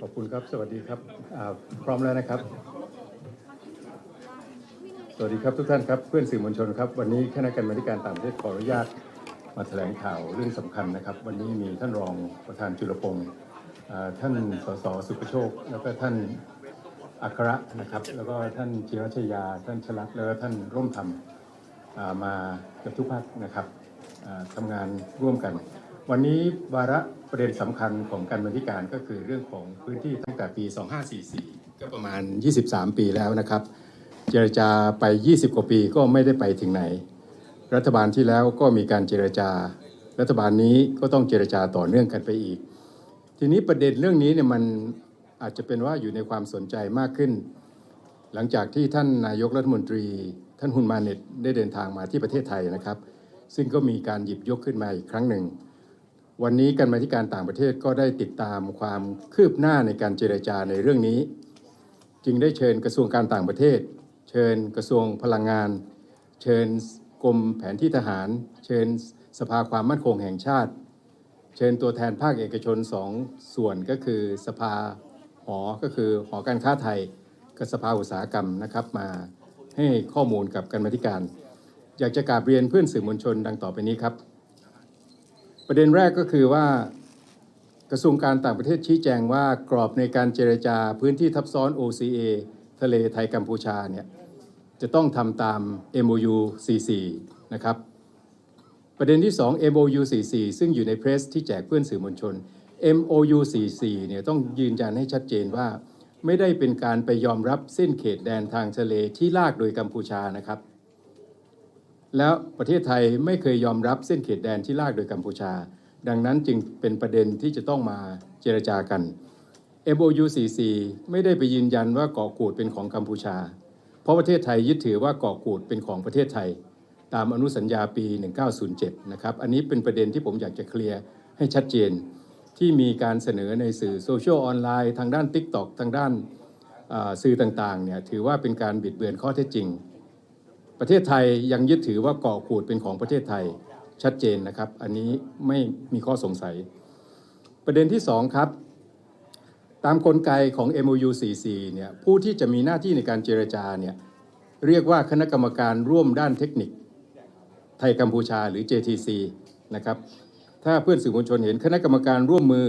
ขอบคุณครับ สวัสดีครับพร้อมแล้วนะครับ สวัสดีครับทุกท่านครับเพื่อนสื่อมวลชนครับ วันนี้คณะกรรมาธิการต่างประเทศขออนุญาตมาแถลงข่าวเรื่องสำคัญนะครับ วันนี้มีท่านรองประธานจุลพงศ์ท่านสสสุประโชค แล้วก็ท่านอัครนะครับ แล้วก็ท่านจิรชยา ท่านชลัดแล้วก็ท่านร่มธรรมมากับทุกภาคนะครับอ่าทำงานร่วมกัน วันนี้วาระประเด็นสำคัญของการบันธิการก็คือเรื่องของพื้นที่ตั้งแต่ปี 2544 ก็ประมาณ 23 ปีแล้วนะครับ เจรจาไป 20 กว่าปีก็ไม่ได้ไปถึงไหน รัฐบาลที่แล้วก็มีการเจรจา รัฐบาลนี้ก็ต้องเจรจาต่อเนื่องกันไปอีก ทีนี้ประเด็นเรื่องนี้เนี่ยมันอาจจะเป็นว่าอยู่ในความสนใจมากขึ้น หลังจากที่ท่านนายกรัฐมนตรี ท่านฮุนมาเน็ตได้เดินทางมาที่ประเทศไทยนะครับ ซึ่งก็มีการหยิบยกขึ้นมาอีกครั้งหนึ่ง วันนี้การมาธิการต่างประเทศก็ได้ติดตามความคืบหน้าในการเจรจาในเรื่องนี้ จึงได้เชิญกระทรวงการต่างประเทศ เชิญกระทรวงพลังงาน เชิญกรมแผนที่ทหาร เชิญสภาความมั่นคงแห่งชาติ เชิญตัวแทนภาคเอกชนสองส่วนก็คือสภาหอก็คือหอการค้าไทยกับสภาอุตสาหกรรมนะครับมาให้ข้อมูลกับการมาธิการ อยากจะกราบเรียนเพื่อนสื่อมวลชนดังต่อไปนี้ครับ ประเด็นแรกก็คือว่ากระทรวงการต่างประเทศชี้แจงว่ากรอบในการเจรจาพื้นที่ทับซ้อน OCA ทะเลไทยกัมพูชาเนี่ยจะต้องทำตาม MOU 44นะครับ ประเด็นที่ 2 MOU 44ซึ่งอยู่ในเพรสที่แจกเพื่อนสื่อมวลชน MOU 44เนี่ยต้องยืนยันให้ชัดเจนว่า ไม่ได้เป็นการไปยอมรับเส้นเขตแดนทางทะเลที่ลากโดยกัมพูชานะครับ แล้วประเทศไทยไม่เคยยอมรับเส้นเขตแดนที่ลากโดยกัมพูชา ดังนั้นจึงเป็นประเด็นที่จะต้องมาเจรจากัน MOU 44ไม่ได้ไปยืนยันว่าเกาะกูดเป็นของกัมพูชา เพราะประเทศไทยยึดถือว่าเกาะกูดเป็นของประเทศไทย ตามอนุสัญญาปี 1907 นะครับ อันนี้เป็นประเด็นที่ผมอยากจะเคลียร์ให้ชัดเจน ที่มีการเสนอในสื่อโซเชียลออนไลน์ทางด้าน TikTok ทางด้านสื่อต่างๆเนี่ยถือว่าเป็นการบิดเบือนข้อเท็จจริง ประเทศไทยยังยึดถือว่าเกาะกูดเป็นของประเทศไทยชัดเจนนะครับ อันนี้ไม่มีข้อสงสัย ประเด็นที่สองครับ ตามกลไกของ MOU 44เนี่ยผู้ที่จะมีหน้าที่ในการเจรจาเนี่ยเรียกว่าคณะกรรมการร่วมด้านเทคนิค ไทยกัมพูชาหรือ JTC นะครับถ้าเพื่อนสื่อมวลชนเห็นคณะกรรมการร่วมมือ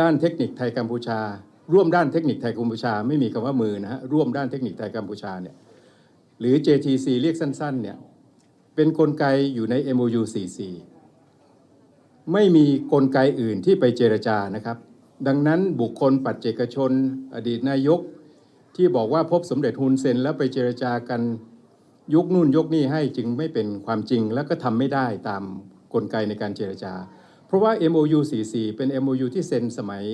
ด้านเทคนิคไทยกัมพูชา ร่วมด้านเทคนิคไทยกัมพูชา ไม่มีคำว่ามือนะฮะร่วมด้านเทคนิคไทยกัมพูชาเนี่ย หรือ JTC เรียกสั้นๆเนี่ยเป็นกลไกอยู่ใน MOU 44 ไม่มีกลไกอื่นที่ไปเจรจานะครับ ดังนั้นบุคคลปัจเจกชน อดีตนายก ที่บอกว่าพบสมเด็จฮุนเซนแล้วไปเจรจากันยกนู่นยกนี่ให้จึงไม่เป็นความจริงแล้วก็ทำไม่ได้ตามกลไกในการเจรจา เพราะว่า MOU 44 เป็น MOU ที่เซ็นสมัย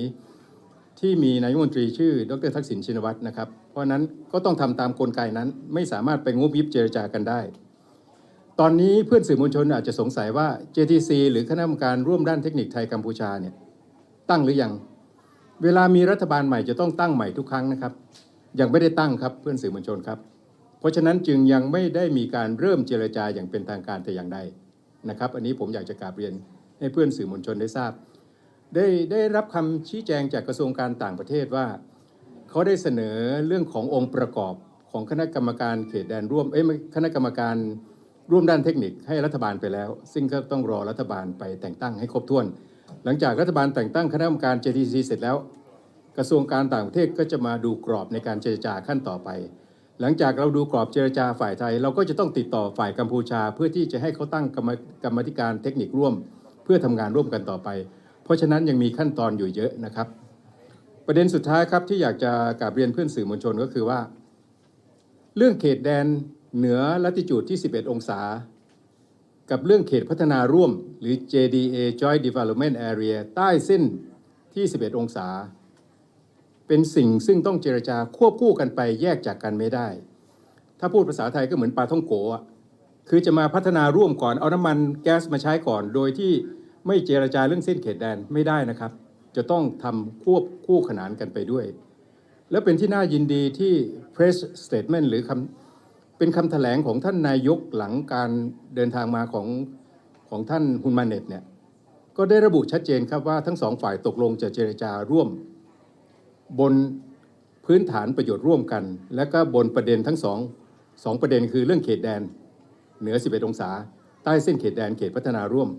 ที่มีนายมนตรีชื่อ ดรทักษิณชินวัตรนะครับ เพราะนั้นก็ต้องทำตามกลไกนั้น ไม่สามารถไปงุบยิบเจรจากันได้ ตอนนี้เพื่อนสื่อมวลชนอาจจะสงสัยว่า JTC หรือคณะกรรมการร่วมด้านเทคนิคไทยกัมพูชาเนี่ยตั้งหรือยัง เวลามีรัฐบาลใหม่จะต้องตั้งใหม่ทุกครั้งนะครับ ยังไม่ได้ตั้งครับเพื่อนสื่อมวลชนครับ เพราะฉะนั้นจึงยังไม่ได้มีการเริ่มเจรจาอย่างเป็นทางการแต่อย่างใดนะครับ อันนี้ผมอยากจะกราบเรียนให้เพื่อนสื่อมวลชนได้ทราบ ได้ได้รับคำชี้แจงจากกระทรวงการต่างประเทศว่า เขาได้เสนอเรื่องขององค์ประกอบของคณะกรรมการเขตแดนร่วมเอ้ยคณะกรรมการร่วมด้านเทคนิคให้รัฐบาลไปแล้ว ซึ่งก็ต้องรอรัฐบาลไปแต่งตั้งให้ครบถ้วน หลังจากรัฐบาลแต่งตั้งคณะกรรมการ JTC เสร็จแล้ว กระทรวงการต่างประเทศก็จะมาดูกรอบในการเจรจาขั้นต่อไป หลังจากเราดูกรอบเจรจาฝ่ายไทย เราก็จะต้องติดต่อฝ่ายกัมพูชา เพื่อที่จะให้เขาตั้งกรรมกรรมธิการเทคนิคร่วม เพื่อทำงานร่วมกันต่อไป เพราะฉะนั้นยังมีขั้นตอนอยู่เยอะนะครับ ประเด็นสุดท้ายครับที่อยากจะกราบเรียนเพื่อนสื่อมวลชนก็คือว่า เรื่องเขตแดนเหนือลัติจูดที่ 11 องศา กับเรื่องเขตพัฒนาร่วม หรือ JDA Joint Development Area ใต้เส้นที่ 11 องศา เป็นสิ่งซึ่งต้องเจรจาควบคู่กันไปแยกจากกันไม่ได้ ถ้าพูดภาษาไทยก็เหมือนปลาท่องโกะคือจะมาพัฒนาร่วมก่อนเอาน้ำมันแก๊สมาใช้ก่อน โดยที่ไม่เจรจาเรื่องเส้นเขตแดนไม่ได้นะครับ จะต้องทำควบคู่ขนานกันไปด้วย และเป็นที่น่ายินดีที่ press statement หรือคำเป็นคำแถลงของท่านนายกหลังการเดินทางมาของของท่านฮุนมาเน็ตเนี่ยก็ได้ระบุชัดเจนครับว่าทั้งสองฝ่ายตกลงจะเจรจาร่วม บนพื้นฐานประโยชน์ร่วมกัน และก็บนประเด็นทั้งสองสองประเด็นคือเรื่องเขตแดน เหนือ 11 องศา ใต้เส้นเขตแดนเขตพัฒนาร่วม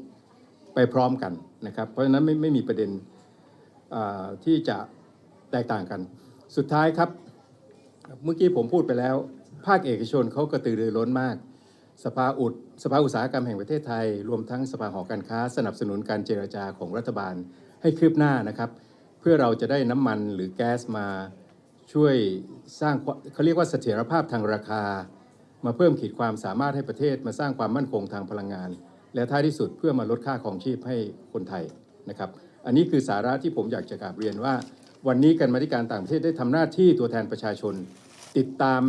ไปพร้อมกันนะครับ เพราะฉะนั้นไม่ไม่มีประเด็น ที่จะแตกต่างกัน สุดท้ายครับ เมื่อกี้ผมพูดไปแล้ว ภาคเอกชนเขากระตือรือร้นมาก สภาอุดสภาอุตสาหกรรมแห่งประเทศไทย รวมทั้งสภาหอการค้า สนับสนุนการเจรจาของรัฐบาลให้คืบหน้านะครับ เพื่อเราจะได้น้ำมันหรือแก๊สมาช่วยสร้างเขาเรียกว่าเสถียรภาพทางราคา มาเพิ่มขีดความสามารถให้ประเทศมาสร้างความมั่นคงทางพลังงาน และท้ายที่สุดเพื่อมาลดค่าของชีพให้คนไทยนะครับ อันนี้คือสาระที่ผมอยากจะกราบเรียนว่า วันนี้การมาธิการต่างประเทศได้ทำหน้าที่ตัวแทนประชาชน ติดตาม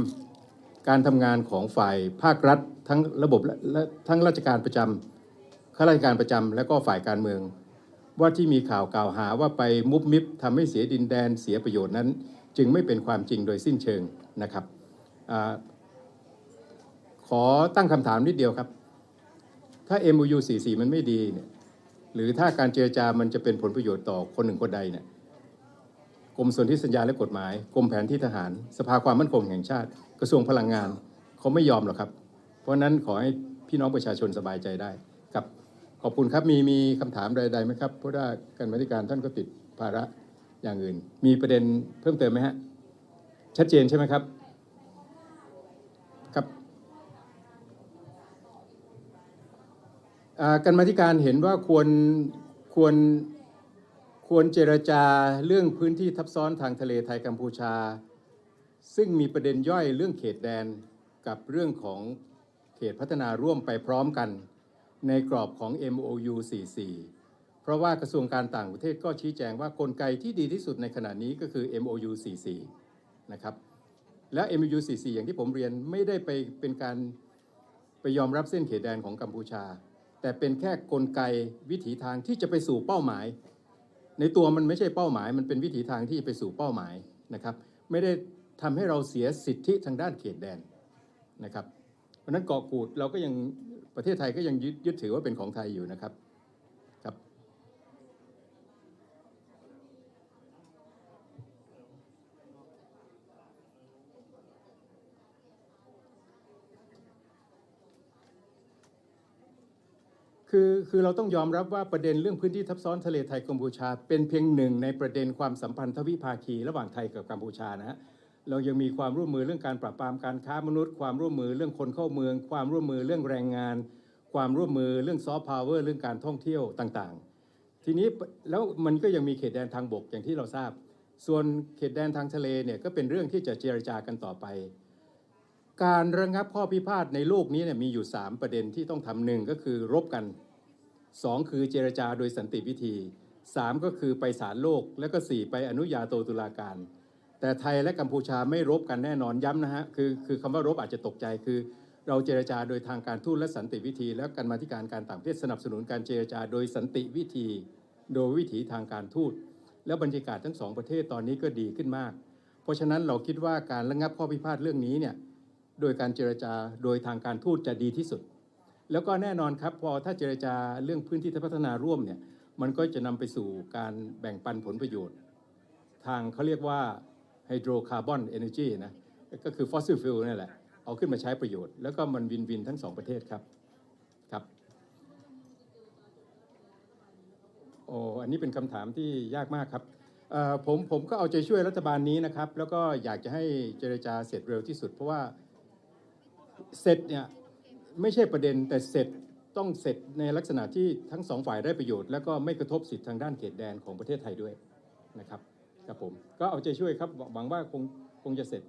การทำงานของฝ่ายภาครัฐ ทั้งระบบและทั้งราชการประจำข้าราชการประจำและก็ฝ่ายการเมือง ว่าที่มีข่าวกล่าวหาว่าไปมุบมิบทำให้เสียดินแดนเสียประโยชน์นั้น จึงไม่เป็นความจริงโดยสิ้นเชิงนะครับอขอตั้งคำถามนิดเดียวครับ ถ้า MOU 44 มันไม่ดีเนี่ย หรือถ้าการเจรจามันจะเป็นผลประโยชน์ต่อคนหนึ่งคนใดเนี่ยกรมส่วนที่สัญญาและกฎหมาย กรมแผนที่ทหาร สภาความมั่นคงแห่งชาติ กระทรวงพลังงานเขาไม่ยอมหรอกครับ เพราะนั้นขอให้พี่น้องประชาชนสบายใจได้ครับขอบคุณครับมีมีคำถามใดๆไหมครับเพราะว่าการมาธิการท่านก็ติดภาระอย่างอื่น มีประเด็นเพิ่มเติมไหมฮะชัดเจนใช่ไหมครับอ่า การมาธิการเห็นว่าควรควรควรเจรจาเรื่องพื้นที่ทับซ้อนทางทะเลไทยกัมพูชา ซึ่งมีประเด็นย่อยเรื่องเขตแดนกับเรื่องของเขตพัฒนาร่วมไปพร้อมกัน ในกรอบของ MOU 44 เพราะว่ากระทรวงการต่างประเทศก็ชี้แจงว่ากลไกที่ดีที่สุดในขณะนี้ก็คือ MOU 44 นะครับ และ MOU 44 อย่างที่ผมเรียนไม่ได้ไปเป็นการไปยอมรับเส้นเขตแดนของกัมพูชา แต่เป็นแค่กลไกวิถีทางที่จะไปสู่เป้าหมาย ในตัวมันไม่ใช่เป้าหมาย มันเป็นวิถีทางที่ไปสู่เป้าหมายนะครับ ไม่ได้ทำให้เราเสียสิทธิทางด้านเขตแดนนะครับ เพราะนั้นเกาะกูดเราก็ยังประเทศไทยก็ยังยึดยึดถือว่าเป็นของไทยอยู่นะครับ คือคือเราต้องยอมรับว่าประเด็นเรื่องพื้นที่ทับซ้อนทะเลไทยกัมพูชา เป็นเพียงหนึ่งในประเด็นความสัมพันธ์ทวิภาคีระหว่างไทยกับกัมพูชานะฮะเรายังมีความร่วมมือเรื่องการปราบปรามการค้ามนุษย์ ความร่วมมือเรื่องคนเข้าเมือง ความร่วมมือเรื่องแรงงาน ความร่วมมือเรื่องซอฟต์พาวเวอร์เรื่องการท่องเที่ยวต่างๆ ทีนี้แล้วมันก็ยังมีเขตแดนทางบกอย่างที่เราทราบ ส่วนเขตแดนทางทะเลเนี่ยก็เป็นเรื่องที่จะเจรจากันต่อไป การระงับข้อพิพาทในโลกนี้เนี่ยมีอยู่ 3 ประเด็นที่ต้องทำหนึ่งก็คือรบกันสองคือเจรจาโดยสันติวิธีสามก็คือไปศาลโลก แล้วก็สี่ไปอนุญาโตตุลาการ แต่ไทยและกัมพูชาไม่รบกันแน่นอนย้ำนะฮะคือคือคำว่ารบอาจจะตกใจคือ เราเจรจาโดยทางการทูตและสันติวิธี และการมาธิการการต่างประเทศสนับสนุนการเจรจาโดยสันติวิธี โดยวิถีทางการทูตแล้วบรรยากาศทั้งสองประเทศตอนนี้ก็ดีขึ้นมาก เพราะฉะนั้นเราคิดว่าการระงับข้อพิพาทเรื่องนี้เนี่ย โดยการเจรจาโดยทางการทูตจะดีที่สุด แล้วก็แน่นอนครับพอถ้าเจรจาเรื่องพื้นที่พัฒนาร่วมเนี่ยมันก็จะนำไปสู่การแบ่งปันผลประโยชน์ ทางเขาเรียกว่าไฮโดรคาร์บอนเอเนจีนะก็คือฟอสซิลฟิลนี่แหละ เอาขึ้นมาใช้ประโยชน์ แล้วก็มันวินวินทั้งสองประเทศครับครับโอ้อันนี้เป็นคำถามที่ยากมากครับเออผมผมก็เอาใจช่วยรัฐบาลนี้นะครับ แล้วก็อยากจะให้เจรจาเสร็จเร็วที่สุดเพราะว่า เสร็จเนี่ยไม่ใช่ประเด็นแต่เสร็จต้องเสร็จในลักษณะที่ทั้งสองฝ่ายได้ประโยชน์ แล้วก็ไม่กระทบสิทธิทางด้านเขตแดนของประเทศไทยด้วยนะครับครับผมก็เอาใจช่วยครับหวังว่าคงคงจะเสร็จ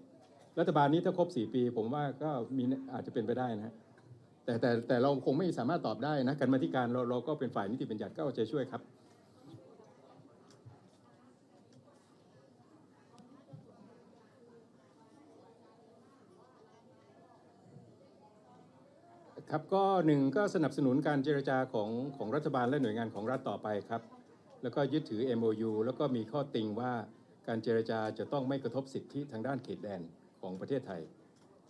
รัฐบาลนี้ถ้าครบ 4 ปี ผมว่าก็มีอาจจะเป็นไปได้นะฮะแต่แต่แต่เราคงไม่สามารถตอบได้นะการมาธิการเราเราก็เป็นฝ่ายนิติบัญญัติก็เอาใจช่วยครับ ครับก็หนึ่งก็สนับสนุนการเจรจาของของรัฐบาลและหน่วยงานของรัฐต่อไปครับ แล้วก็ยึดถือ MOU แล้วก็มีข้อติงว่าการเจรจาจะต้องไม่กระทบสิทธิทางด้านเขตแดนของประเทศไทย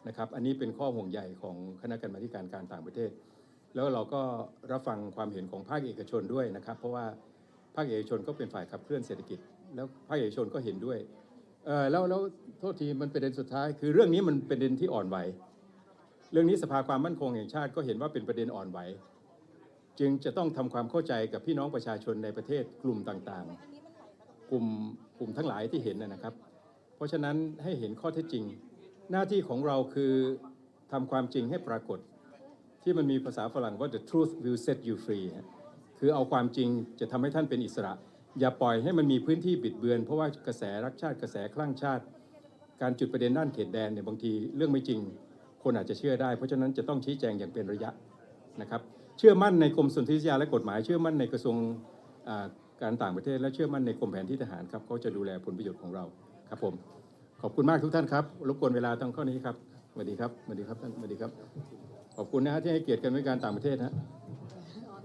นะครับอันนี้เป็นข้อห่วงใยของคณะกรรมาการการต่างประเทศ แล้วเราก็รับฟังความเห็นของภาคเอกชนด้วยนะครับ เพราะว่าภาคเอกชนก็เป็นฝ่ายขับเคลื่อนเศรษฐกิจ แล้วภาคเอกชนก็เห็นด้วยเออแล้วแล้วโทษทีมันประเด็นสุดท้าย คือเรื่องนี้มันเป็นประเด็นที่อ่อนไหว เรื่องนี้สภาความมั่นคงแห่งชาติก็เห็นว่าเป็นประเด็นอ่อนไหว จึงจะต้องทำความเข้าใจกับพี่น้องประชาชนในประเทศกลุ่มต่างๆ กลุ่มกลุ่มทั้งหลายที่เห็นนะครับ เพราะฉะนั้นให้เห็นข้อเท็จจริง หน้าที่ของเราคือทำความจริงให้ปรากฏ ที่มันมีภาษาฝรั่งว่า the truth will set you free คือเอาความจริงจะทำให้ท่านเป็นอิสระ อย่าปล่อยให้มันมีพื้นที่บิดเบือน เพราะว่ากระแสรักชาติกระแสคลั่งชาติ การจุดประเด็นด้านเขตแดนเนี่ยบางทีเรื่องไม่จริง คนอาจจะเชื่อได้ เพราะฉะนั้นจะต้องชี้แจงอย่างเป็นระยะนะครับ เชื่อมั่นในกรมสนธิวิทยาและกฎหมาย เชื่อมั่นในกระทรวงการต่างประเทศ และเชื่อมั่นในกรมแผนที่ทหารครับเขาจะดูแลผลประโยชน์ของเราครับผมขอบคุณมากทุกท่านครับรบกวนเวลาตรงข้อนี้ครับสวัสดีครับสวัสดีครับท่านสวัสดีครับ ขอบคุณนะฮะที่ให้เกียรติกันในการต่างประเทศนะ